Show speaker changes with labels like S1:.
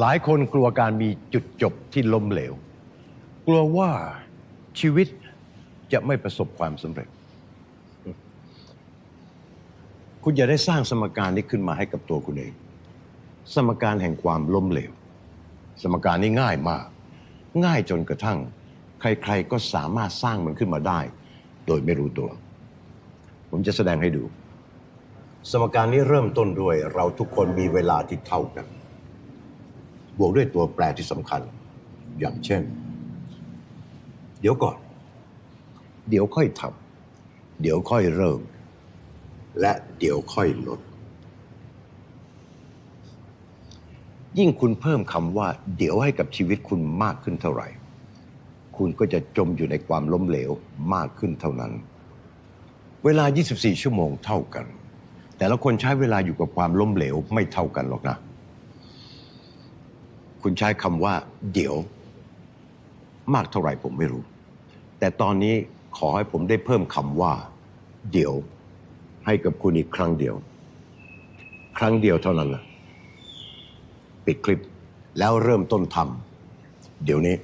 S1: หลายคนกลัวการมีจุดจบที่ล้มเหลว กลัวว่าชีวิตจะไม่ประสบความสำเร็จ คุณอย่าได้สร้างสมการนี้ขึ้นมาให้กับตัวคุณเอง สมการแห่งความล้มเหลว สมการนี้ง่ายมาก ง่ายจนกระทั่ง ใครๆก็สามารถสร้างมันขึ้นมาได้ โดยไม่รู้ตัว ผมจะแสดงให้ดู สมการนี้เริ่มต้นด้วยเราทุกคนมีเวลาที่เท่ากัน บวกด้วยตัวแปรที่สำคัญ อย่างเช่น เดี๋ยวก่อน เดี๋ยวค่อยทำเดี๋ยวค่อยเริ่ม และเดี๋ยวค่อยลด ยิ่งคุณเพิ่มคำว่า เดี๋ยวให้กับชีวิตคุณมากขึ้นเท่าไหร่ คุณก็จะจมอยู่ในความล้มเหลวมากขึ้นเท่านั้น เวลา 24 ชั่วโมงเท่ากัน แต่ละคนใช้เวลาอยู่กับความล้มเหลวไม่เท่ากันหรอกนะ คุณใช้คำว่า เดี๋ยว มากเท่าไหร่ผมไม่รู้ แต่ตอนนี้ขอให้ผมได้เพิ่มคำว่า เดี๋ยว ให้กับคุณอีกครั้งเดียว ครั้งเดียวเท่านั้นนะปิดคลิปแล้วเริ่มต้นทำเดี๋ยวนี้